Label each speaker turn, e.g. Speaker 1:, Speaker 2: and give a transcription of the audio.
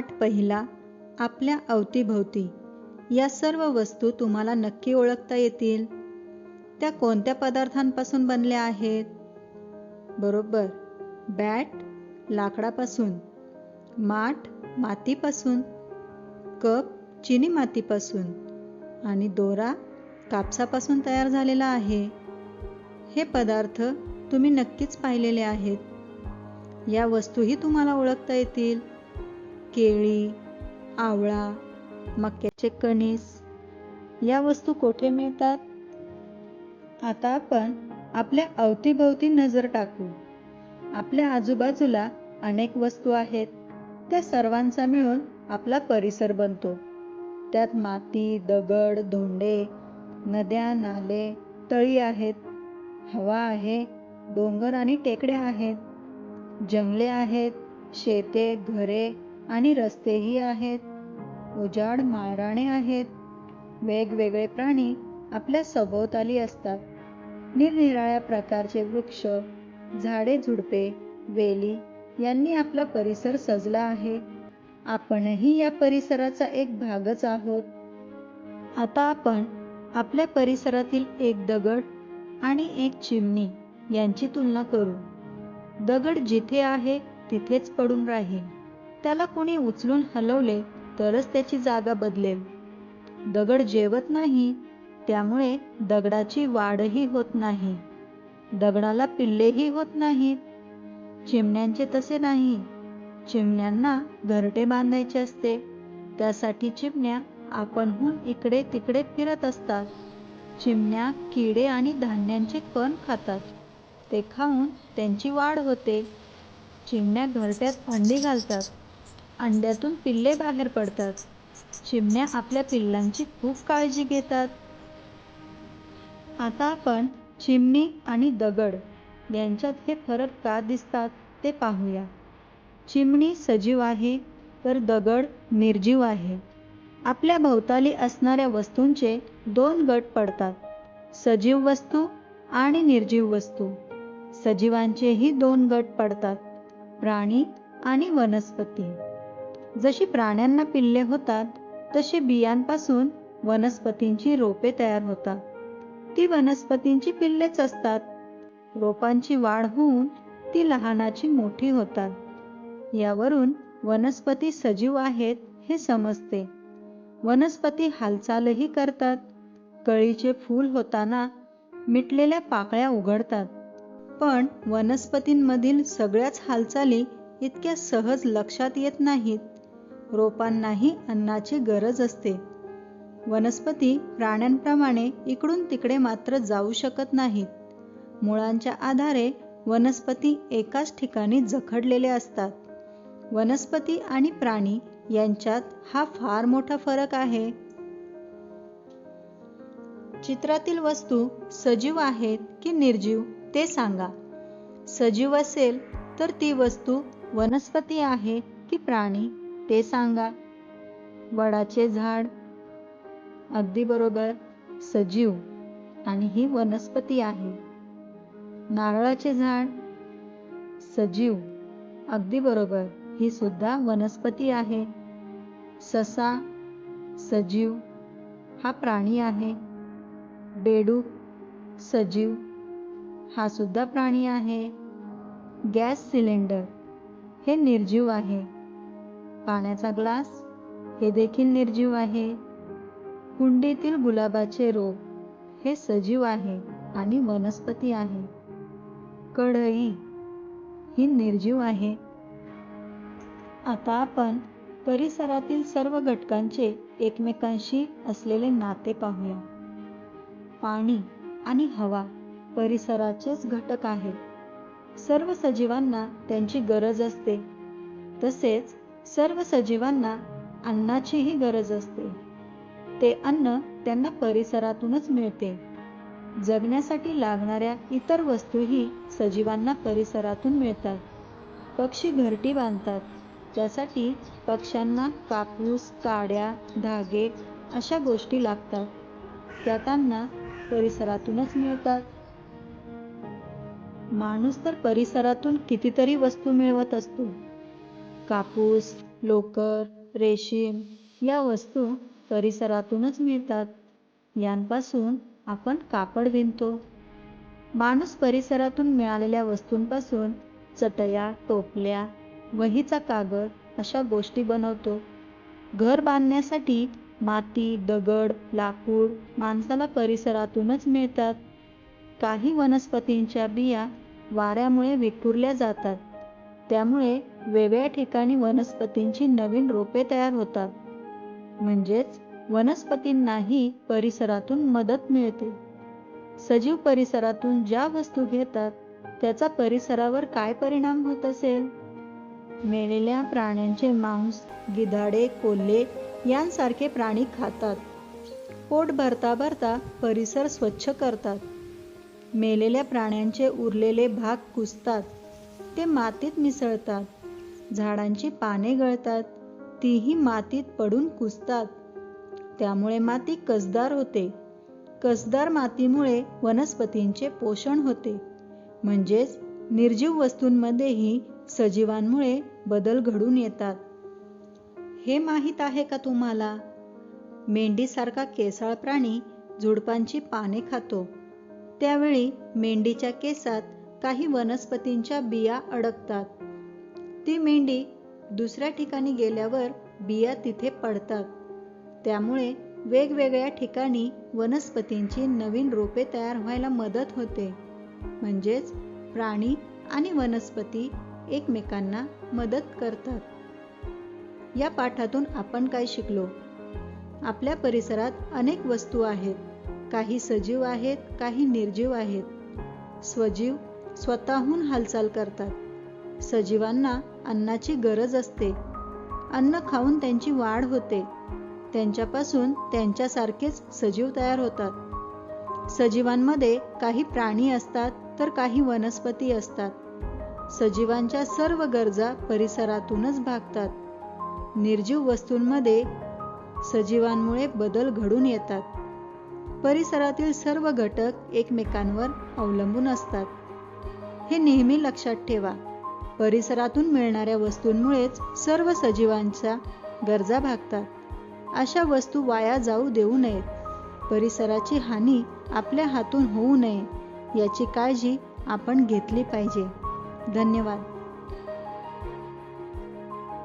Speaker 1: पाठ पहिला आपल्या अवतीभोवती. या सर्व वस्तू तुम्हाला नक्की ओळखता येतील. त्या कोणत्या पदार्थांपासून बनल्या आहेत? बरोबर बॅट लाकडापासून माठ मातीपासून कप चिनी मातीपासून आणि दोरा कापसापासून तयार झालेला आहे. हे पदार्थ तुम्ही नक्कीच पाहिलेले आहेत. या वस्तूही तुम्हाला ओळखता येतील. केळी आवळा मक्याचे कणीस या वस्तू कोठे मिळतात? आता आपण आपल्या अवतीभोवती नजर टाकू. आपल्या आजूबाजूला अनेक वस्तू आहेत. त्या सर्वांचा मिळून आपला परिसर बनतो. त्यात माती दगड धोंडे नद्या नाले तळी आहेत. हवा आहे डोंगर आणि टेकड्या आहेत. जंगले आहेत शेते घरे आणि रस्तेही आहेत. उजाड माळराणे आहेत. वेगवेगळे प्राणी आपल्या सभोवताली असतात. निरनिराळ्या प्रकारचे वृक्ष झाडे झुडपे वेली यांनी आपला परिसर सजला आहे. आपणही या परिसराचा एक भागच आहोत. आता आपण आपल्या परिसरातील एक दगड आणि एक चिमणी यांची तुलना करू. दगड जिथे आहे तिथेच पडून राहील. त्याला कोणी उचलून हलवले तरच त्याची जागा बदलेल. दगड जेवत नाही त्यामुळे दगडाची वाढही होत नाही. दगडाला पिल्लेही होत नाहीत. चिमण्यांचे तसे नाही. चिमण्यांना घरटे बांधायचे असते. त्यासाठी चिमण्या आपणहून इकडे तिकडे फिरत असतात. चिमण्या किडे आणि धान्यांचे कण खातात. ते खाऊन त्यांची वाढ होते. चिमण्या घरट्यात अंडी घालतात. अंड्यातून पिल्ले बाहेर पडतात. चिमण्या आपल्या पिल्लांची खूप काळजी घेतात. आता आपण चिमणी आणि दगड यांच्यात हे फरक का दिसतात ते पाहूया. चिमणी सजीव आहे तर दगड निर्जीव आहे. आपल्या भोवताली असणाऱ्या वस्तूंचे दोन गट पडतात सजीव वस्तू आणि निर्जीव वस्तू. सजीवांचेही दोन गट पडतात प्राणी आणि वनस्पती. जशी प्राण्यांना पिल्ले होतात तशी बियांपासून वनस्पतींची रोपे तयार होतात. ती वनस्पतींची पिल्लेच असतात. रोपांची वाढ होऊन ती लहानाची मोठी होतात. यावरून वनस्पती सजीव आहेत हे समजते. वनस्पती हालचालही करतात. कळीचे फूल होताना मिटलेल्या पाकळ्या उघडतात. पण वनस्पतींमधील सगळ्याच हालचाली इतक्या सहज लक्षात येत नाहीत. रोपांनाही अन्नाची गरज असते. वनस्पती प्राण्यांप्रमाणे इकडून तिकडे मात्र जाऊ शकत नाहीत. मुळांच्या आधारे वनस्पती एकाच ठिकाणी जखडलेले असतात. वनस्पती आणि प्राणी यांच्यात हा फार मोठा फरक आहे. चित्रातील वस्तू सजीव आहेत की निर्जीव ते सांगा. सजीव असेल तर ती वस्तू वनस्पती आहे की प्राणी? ते सांगा. वडाचे झाड. अगदी बरोबर सजीव आणि ही वनस्पती आहे. नारळाचे झाड. सजीव अगदी बरोबर ही सुद्धा वनस्पती आहे. ससा सजीव हा प्राणी आहे. बेडूक सजीव हा सुद्धा प्राणी आहे. गॅस सिलेंडर हे निर्जीव आहे. पाण्याचा ग्लास हे देखील निर्जीव आहे. कुंडीतील गुलाबाचे रोप हे सजीव आहे आणि वनस्पती आहे. कढई ही निर्जीव आहे. आता आपण परिसरातील सर्व घटकांचे एकमेकांशी असलेले नाते पाहूया. पाणी आणि हवा परिसराचेच घटक आहेत. सर्व सजीवांना त्यांची गरज असते. तसेच सर्व सजीवांना अन्नाचीही गरज असते. ते अन्न त्यांना परिसरातूनच मिळते. जगण्यासाठी लागणाऱ्या इतर वस्तूही सजीवांना परिसरातून मिळतात. पक्षी घरटी बांधतात. त्यासाठी पक्ष्यांना कापूस काड्या धागे अशा गोष्टी लागतात. त्या त्यांना परिसरातूनच मिळतात. माणूस तर परिसरातून कितीतरी वस्तू मिळवत असतो. कापूस लोकर रेशीम या वस्तू परिसरातूनच मिळतात. यांपासून आपण कापड विणतो. माणूस परिसरातून मिळालेल्या वस्तूंपासून चटया टोपल्या वहीचा कागद अशा गोष्टी बनवतो. घर बांधण्यासाठी माती दगड लाकूड माणसाला परिसरातूनच मिळतात. काही वनस्पतींच्या बिया वाऱ्यामुळे विखुरल्या जातात. त्यामुळे वेगळ्या ठिकाणी वनस्पतींची नवीन रोपे तयार होतात. म्हणजेच वनस्पतींनाही परिसरातून मदत मिळते. सजीव परिसरातून ज्या वस्तू घेतात त्याचा परिसरावर काय परिणाम होत असेल? मेलेल्या प्राण्यांचे मांस गिधाडे कोल्हे यांसारखे प्राणी खातात. पोट भरता भरता परिसर स्वच्छ करतात. मेलेल्या प्राण्यांचे उरलेले भाग कुसतात ते मातीत मिसळतात. झाडांची पाने गळतात. तीही मातीत पडून कुसतात त्यामुळे माती कसदार होते. कसदार मातीमुळे वनस्पतींचे पोषण होते. म्हणजेच निर्जीव वस्तूंमध्येही सजीवांमुळे बदल घडून येतात. हे माहीत आहे का तुम्हाला? मेंढीसारखा केसाळ प्राणी झुडपांची पाने खातो. त्यावेळी मेंढीच्या केसात काही वनस्पतींच्या बिया अडकतात. ती मेंढी दुसऱ्या ठिकाणी गेल्यावर बिया तिथे पडतात. त्यामुळे वेगवेगळ्या ठिकाणी वनस्पतींची नवीन रोपे तयार व्हायला मदत होते. म्हणजेच प्राणी आणि वनस्पती एकमेकांना मदत करतात. या पाठातून आपण काय शिकलो? आपल्या परिसरात अनेक वस्तू आहेत. काही सजीव आहेत काही निर्जीव आहेत. स्वजीव स्वतःहून हालचाल करतात. सजीवांना अन्नाची गरज असते. अन्न खाऊन त्यांची वाढ होते. त्यांच्यापासून त्यांच्यासारखेच सजीव तयार होतात. सजीवांमध्ये काही प्राणी असतात तर काही वनस्पती असतात. सजीवांच्या सर्व गरजा परिसरातूनच भागतात. निर्जीव वस्तूंमध्ये सजीवांमुळे बदल घडून येतात. परिसरातील सर्व घटक एकमेकांवर अवलंबून असतात. हे नेहमी लक्षात ठेवा. परिसरातून मिळणाऱ्या वस्तूंमुळेच सर्व सजीवांच्या गरजा भागतात. अशा वस्तू वाया जाऊ देऊ नयेत. परिसराची हानी आपल्या हातून होऊ नये याची काळजी आपण घेतली पाहिजे. धन्यवाद.